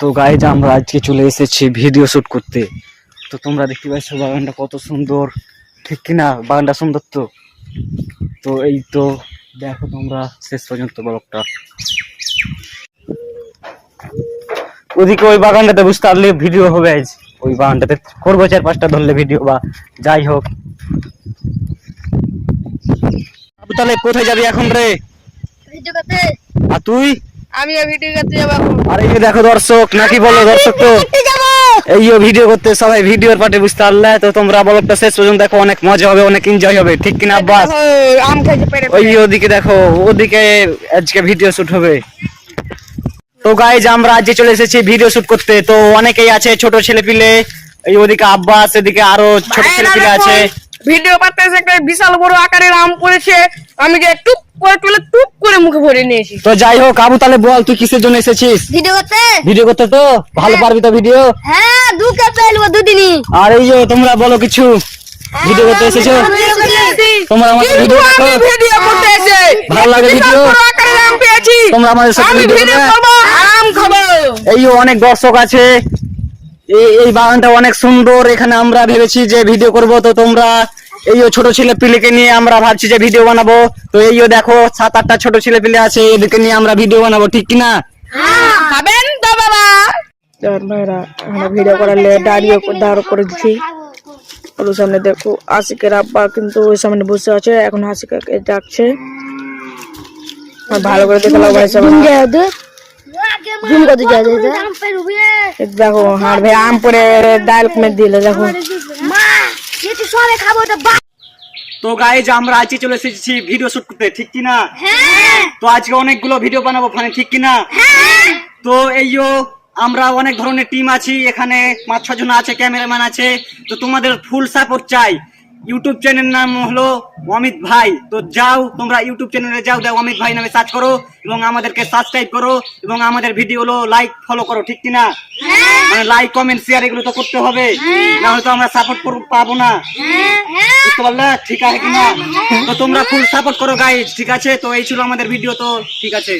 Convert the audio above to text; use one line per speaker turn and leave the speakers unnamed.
তো গাইজ আমরা আজকে চলে এসেছি ভিডিও শুট করতে। তো তোমরা দেখতে পাচ্ছ বাগানটা কত সুন্দর। ঠিক কিনা? বাগানটা সুন্দর তো? তো এই তো দেখো তোমরা শেষ পর্যন্ত ব্লগটা। ওদিকে ওই বাগানটাতে বুঝতে পারলে ভিডিও হবে আজ। ওই বাগানটাতে করব চার পাঁচটা ধরলে ভিডিও বা যাই হোক। তাহলে কোথায় যাবি এখন রে? আর তুই?
আমি ভিডিও করতে যাব
আর এই যে দেখো দর্শক নাকি বলো দর্শক তো? এইও ভিডিও করতে সবাই ভিডিওর পার্টি বুঝতে পারলে তো তোমরা ব্লগটা শেষ পর্যন্ত দেখো অনেক মজা হবে অনেক এনজয় হবে ঠিক কিনা আব্বাস?
আম খাইতে পেরে
ওই ওদিকে দেখো ওদিকে আজকে ভিডিও শুট হবে। তো গাইজ আমরা আজকে চলে এসেছি ভিডিও শুট করতে। তো অনেকেই আছে ছোট ছেলে পিলে এই ওদিকে আব্বাস এদিকে আরও ছোট ছেলে পিলে আছে।
ভিডিও একটা বিশাল বড় আকারের আম পড়েছে। আমি যে টুক করে তুলে করে মুখে ভরে নিয়েছি
তো যাই হোক আবু তাহলে বল তুই কিসের জন্য এসেছিস?
ভিডিও করতে?
ভিডিও করতে তো? ভালো পারবি তো ভিডিও?
হ্যাঁ দু কাপ পেলবো দুদিনই
আর এই যে তোমরা বলো কিছু। ভিডিও করতে এসেছ? তোমরা আমাদের ভিডিও
আমি ভিডিও করতে এসে
ভালো লাগে ভিডিও?
বড় আকারের আম পেয়েছি।
তোমরা আমাদের সাথে ভিডিও
ভিডিও
করবে?
আম খাব।
এই অনেক দর্শক আছে। এই এই বাগানটা অনেক সুন্দর। এখানে আমরা ভেবেছি যে ভিডিও করব। তো তোমরা এইও ছোট ছেলে পিলেকে নিয়ে আমরা ভাবছি যে ভিডিও বানাবো। তো এইও দেখো সাত আটটা ছোট ছেলে পিলে আছে এদেরকে নিয়ে আমরা ভিডিও বানাবো ঠিক কি না
খাবেন তো বাবা। ভাইরা আমরা ভিডিও দাঁড়িয়ে দাঁড় করে দিচ্ছি। ওর সামনে দেখো আশিকের আব্বা কিন্তু ওই সামনে বসে আছে এখন আশিকাকে ডাকছে। আর ভালো করে দেখে লাও ভাই সামনে
জুম করতে
দেখো হাড় ভাই আম পরে ডাল মে দিলে দেখো।
মা তো
গাইজ আমরা আজকে চলে এসেছি ভিডিও শুট করতে ঠিক কি না
হ্যাঁ।
তো আজকে অনেকগুলো ভিডিও বানাবো ফানে ঠিক কি না তো এইও আমরা অনেক ধরনের টিম আছি এখানে পাঁচ ছজন আছে ক্যামেরাম্যান আছে তো তোমাদের ফুল সাপোর্ট চাই। ইউটিউব চ্যানেল নাম হলো অমিত ভাই। তো যাও তোমরা ইউটিউব চ্যানেলে যাও যাও অমিত ভাই নামে সার্চ করো এবং আমাদেরকে সাবস্ক্রাইব করো এবং আমাদের ভিডিও হলো লাইক ফলো করো ঠিক কিনা? মানে লাইক কমেন্ট শেয়ার এগুলো তো করতে হবে। না হলে তো আমরা সাপোর্ট পাবো না। বুঝতে পারলে? ঠিক আছে কিনা? তো তোমরা ফুল সাপোর্ট করো গাইজ ঠিক আছে? তো এই ছিল আমাদের ভিডিও তো ঠিক আছে